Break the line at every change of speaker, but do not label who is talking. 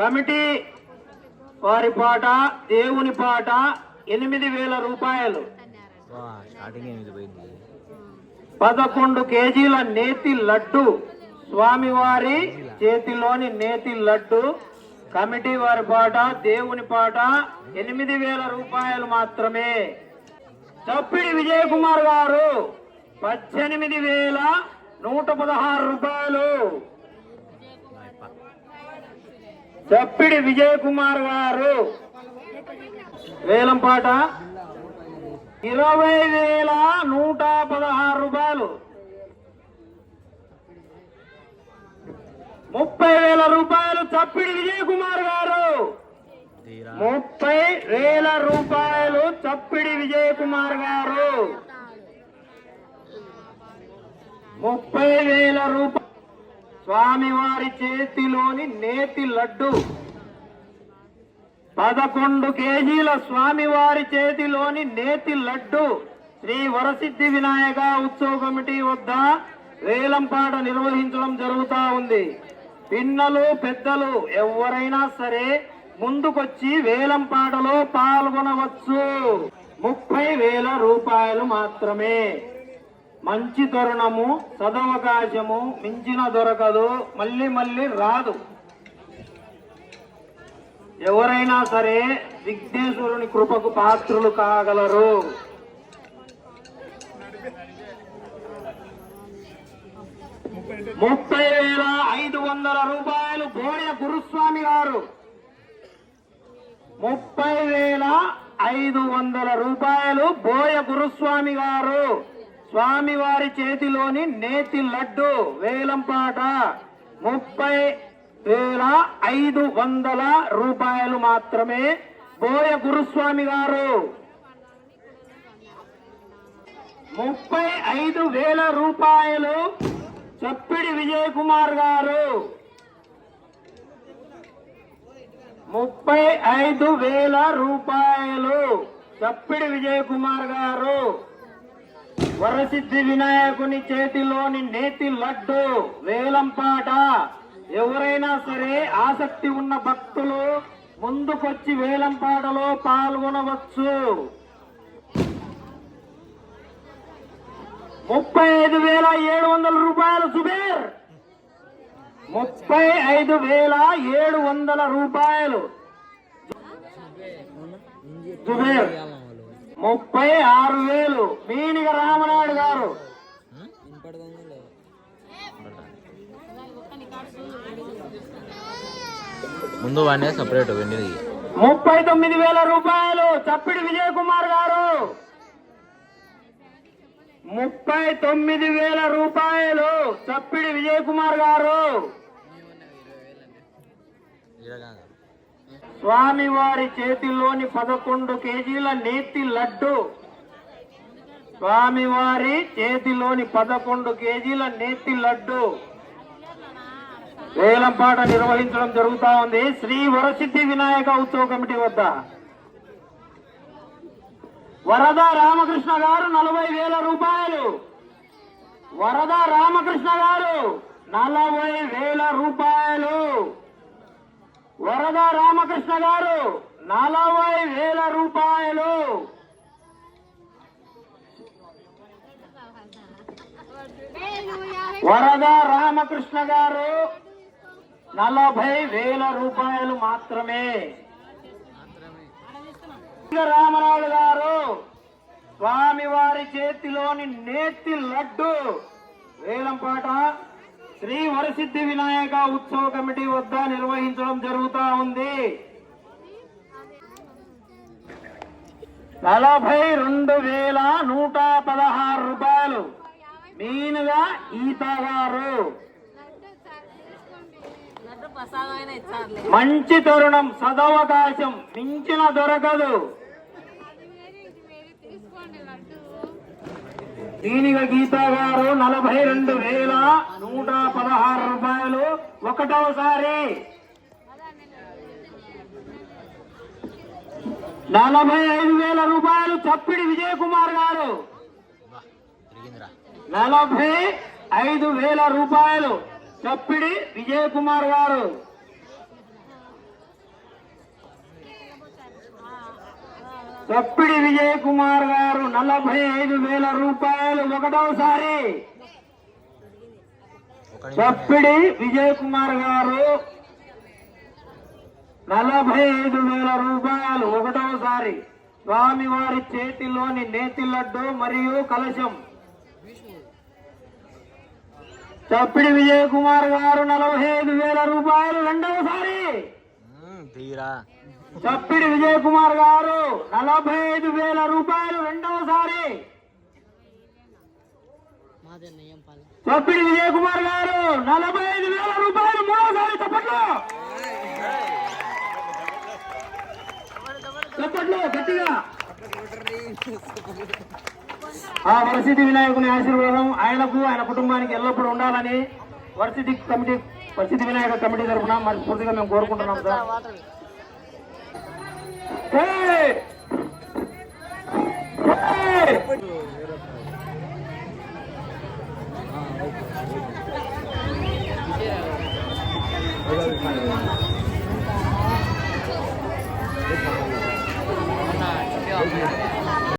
Committee వారి పాట దేవుని పాట ఎనిమిది వేల రూపాయలు. పదకొండు కేజీల నేతి లడ్డు. స్వామివారి చేతిలోని నేతి లడ్డు. కమిటీ వారి పాట దేవుని పాట ఎనిమిది వేల రూపాయలు మాత్రమే. చప్పిడి విజయ్ కుమార్ గారు పద్దెనిమిది వేల నూట పదహారు రూపాయలు. చప్పిడి విజయ్ కుమార్ గారు. వేలం పాట. ఇరవై వేల నూట పదహారు రూపాయలు. ముప్పై వేల రూపాయలు చప్పిడి విజయ్ కుమార్ గారు. ముప్పై వేల రూపాయలు చప్పిడి విజయ్ కుమార్ గారు. ముప్పై వేల రూపాయలు స్వామివారి చేతిలోని నేతి లడ్డు. పదకొండు కేజీల స్వామివారి చేతిలోని నేతి లడ్డు. శ్రీ వరసిద్ధి వినాయక ఉత్సవ కమిటీ వద్ద వేలంపాట నిర్వహించడం జరుగుతా ఉంది. పిన్నలు పెద్దలు ఎవరైనా సరే ముందుకొచ్చి వేలంపాటలో పాల్గొనవచ్చు. ముప్పై వేల రూపాయలు మాత్రమే. మంచి తరుణము సదవకాశము మించిన దొరకదు మళ్ళీ మళ్ళీ రాదు. ఎవరైనా సరే విఘ్నేశ్వరుని కృపకు పాత్రులు కాగలరు. ముప్పై వేల ఐదు వందల రూపాయలు బోడిన గురుస్వామి గారు. ముప్పై వేల ఐదు వందల రూపాయలు బోయ గురుస్వామి గారు. స్వామివారి చేతిలోని నేతి లడ్డు వేలంపాట ముప్పై వేల ఐదు వందల రూపాయలు మాత్రమే. బోయ గురుస్వామి గారు. ముప్పై ఐదు వేల రూపాయలు చప్పిడి విజయ్ కుమార్ గారు. ముప్పై ఐదు వేల రూపాయలు చప్పిడి విజయ్ కుమార్ గారు. వరసిద్ధి వినాయకుని చేతిలోని నేతి లడ్డు వేలంపాట ఎవరైనా సరే ఆసక్తి ఉన్న భక్తులు ముందుకొచ్చి వేలంపాటలో పాల్గొనవచ్చు. ముప్పై ఐదు వేల ఏడు వందల రూపాయలు సుబేర్! ముప్పై ఐదు వేల ఏడు వందల రూపాయలు. ముప్పై ఆరు వేలు. మీనిగ రామనాయుడు గారు.
ముందు వాడినే సపరేట్ వెండిది.
ముప్పై తొమ్మిది వేల రూపాయలు. చప్పిడి విజయ్ కుమార్ గారు. ముప్పై తొమ్మిది వేల రూపాయలు. చప్పిడి విజయ్ కుమార్ గారు స్వామివారి చేతిలోని పదకొండు కేజీల నేతి లడ్డు. స్వామివారి చేతిలోని పదకొండు కేజీల నేతి లడ్డు. వేలంపాట నిర్వహించడం జరుగుతూ ఉంది. శ్రీ వరసిద్ధి వినాయక ఉత్సవ కమిటీ వద్ద. వరద రామకృష్ణ గారు నలభై వేల రూపాయలు. వరద రామకృష్ణ గారు నలభై వేల రూపాయలు. వరద రామకృష్ణ గారు నలభై వేల రూపాయలు. వరద రామకృష్ణ గారు నలభై వేల రూపాయలు మాత్రమే. రామరాజు గారు స్వామివారి చేతిలోని నేతి లడ్డు. వేలంపాట శ్రీ వరసిద్ధి వినాయక ఉత్సవ కమిటీ వద్ద నిర్వహించడం జరుగుతా ఉంది. నలభై రెండు వేల నూట పదహారు రూపాయలు మీనుగా ఈత గారు మంచి తరుణం సదవకాశం మించిన దొరకదు. దీనిగా గీతా గారు నలభై రెండు వేల నూట పదహారు రూపాయలు ఒకటోసారి. నలభై ఐదు వేల రూపాయలు చప్పిడి విజయ్ కుమార్ గారు. నలభై ఐదు వేల రూపాయలు చప్పిడి విజయ్ కుమార్ గారు. చప్పిడి విజయ్ కుమార్ గారు నలభై ఐదు వేల రూపాయలు ఒకటోసారి. చప్పిడి విజయ్ కుమార్ గారు నలభై ఐదు వేల రూపాయలు ఒకటోసారి. స్వామివారి చేతిలోని నేతి లడ్డు మరియు కలశం. చప్పిడి విజయ్ కుమార్ గారు నలభై ఐదు వేల రూపాయలు రెండవసారి చప్పిడి విజయ్ కుమార్ గారు నలభై ఐదు వేల రూపాయలు రెండవసారి. చప్పిడి విజయ్ కుమార్ గారు నలభై ఐదు వేల రూపాయలు మూడవసారి చప్పట్లు. చప్పట్లు గట్టిగా. ఆ వరసిద్ధి వినాయకుని ఆశీర్వాదం ఆయనకు ఆయన కుటుంబానికి ఎల్లప్పుడూ ఉండాలని వరసిద్ధి కమిటీ వరసిద్ధి వినాయక కమిటీ తరఫున మరి పూర్తిగా మేము కోరుకుంటున్నాం సార్. 看一看。Thank.